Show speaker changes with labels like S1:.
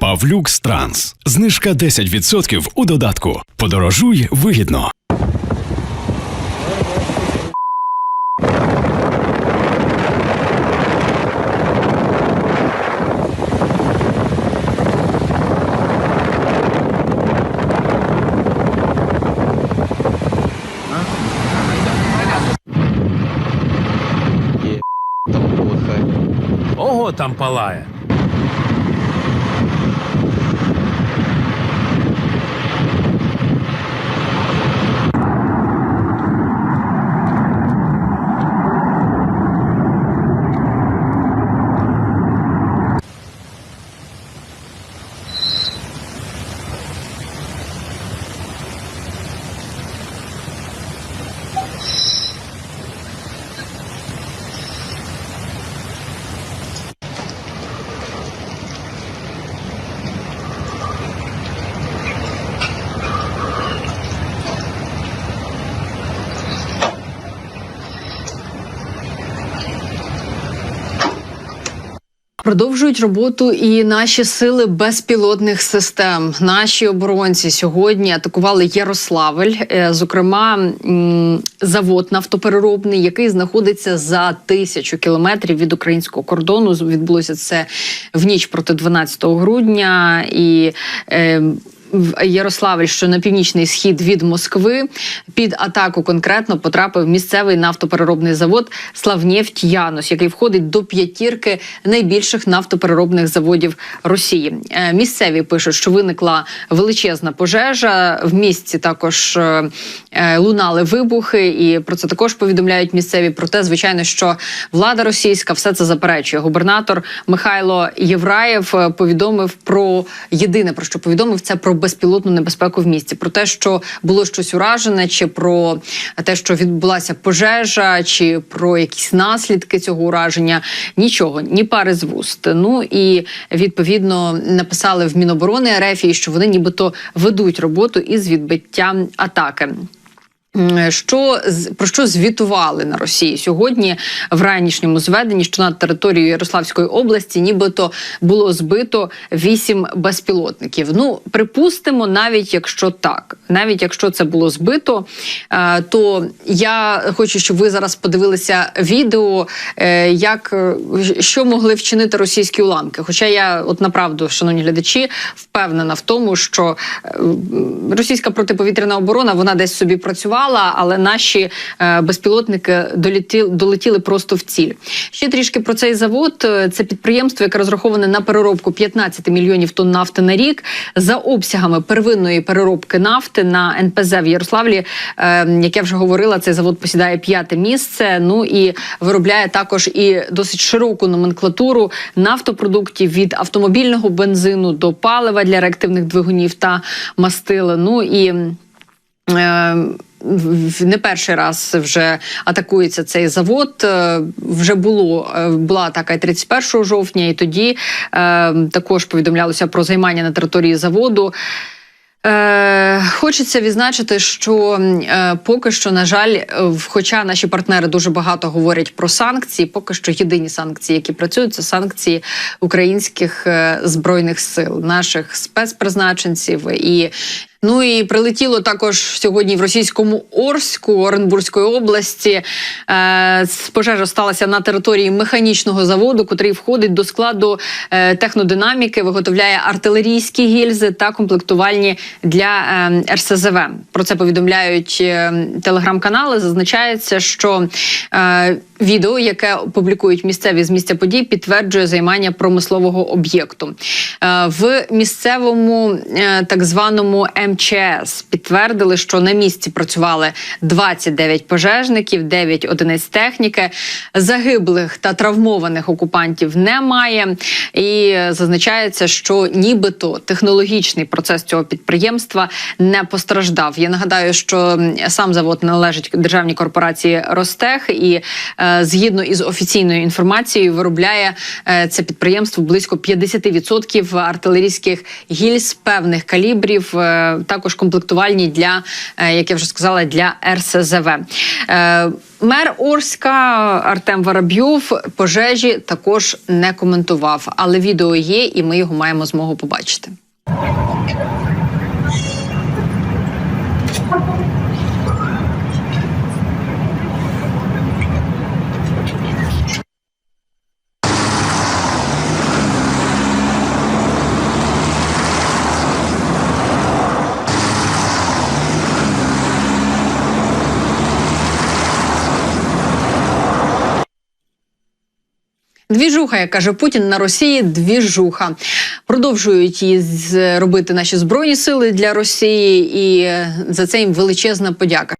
S1: Павлюкс Транс. Знижка 10% у додатку. Подорожуй вигідно.
S2: Ого, там палає.
S3: Продовжують роботу і наші сили безпілотних систем. Наші оборонці сьогодні атакували Ярославль, е, зокрема завод нафтопереробний, який знаходиться за тисячу кілометрів від українського кордону. Відбулося це в ніч проти 12 грудня і. В Ярославль, що на північний схід від Москви, під атаку конкретно потрапив місцевий нафтопереробний завод Славнефть Янус, який входить до п'ятірки найбільших нафтопереробних заводів Росії. Е, Місцеві пишуть, що виникла величезна пожежа. В місті також е, е, лунали вибухи, і про це також повідомляють місцеві. Проте, звичайно, що влада російська все це заперечує. Губернатор Михайло Євраєв повідомив про єдине про що повідомив це про безпілотну небезпеку в місті, про те, що було щось уражене, чи про те, що відбулася пожежа, чи про якісь наслідки цього ураження. Нічого, ні пари з вуст. Ну і відповідно написали в Міноборони РФ, що вони нібито ведуть роботу із відбиття атаки. Що про що звітували на Росії сьогодні в ранішньому зведенні, що над територією Ярославської області нібито було збито вісім безпілотників. Ну припустимо, навіть якщо так, навіть якщо це було збито, е, то я хочу, щоб ви зараз подивилися відео, е, як е, що могли вчинити російські уламки. Хоча я, от направду, шановні глядачі, впевнена в тому, що російська протиповітряна оборона вона десь собі працювала, але наші е, безпілотники долетіли, долетіли просто в ціль. Ще трішки про цей завод. Е, Це підприємство, яке розраховане на переробку 15 мільйонів тонн нафти на рік. За обсягами первинної переробки нафти на НПЗ в Ярославлі, е, як я вже говорила, цей завод посідає п'яте місце. Ну і виробляє також і досить широку номенклатуру нафтопродуктів від автомобільного бензину до палива для реактивних двигунів та мастила. Ну і не перший раз вже атакується цей завод. Е, Вже було е, була атака 31 жовтня, і тоді е, також повідомлялося про займання на території заводу. Е, хочеться відзначити, що е, поки що, на жаль, е, хоча наші партнери дуже багато говорять про санкції, поки що єдині санкції, які працюють, це санкції українських е, збройних сил, наших спецпризначенців і. Ну і прилетіло також сьогодні в російському Орську Оренбурзької області. Е, пожежа сталася на території механічного заводу, котрий входить до складу е, технодинаміки, виготовляє артилерійські гільзи та комплектувальні для е, РСЗВ. Про це повідомляють е, телеграм-канали. Зазначається, що е, відео, яке публікують місцеві з місця подій, підтверджує займання промислового об'єкту. Е, в місцевому е, так званому МЧС підтвердили, що на місці працювали 29 пожежників, 9 одиниць техніки. Загиблих та травмованих окупантів немає. І зазначається, що нібито технологічний процес цього підприємства не постраждав. Я нагадаю, що сам завод належить державній корпорації Ростех, і Е, Згідно із офіційною інформацією, виробляє е, це підприємство близько 50% артилерійських гільз певних калібрів, е, також комплектувальні для, е, як я вже сказала, для РСЗВ. Е, Мер Орська Артем Воробйов пожежі також не коментував, але відео є, і ми його маємо змогу побачити. Двіжуха, як каже Путін на Росії. Двіжуха продовжують її робити наші збройні сили для Росії, і е, за це їм величезна подяка.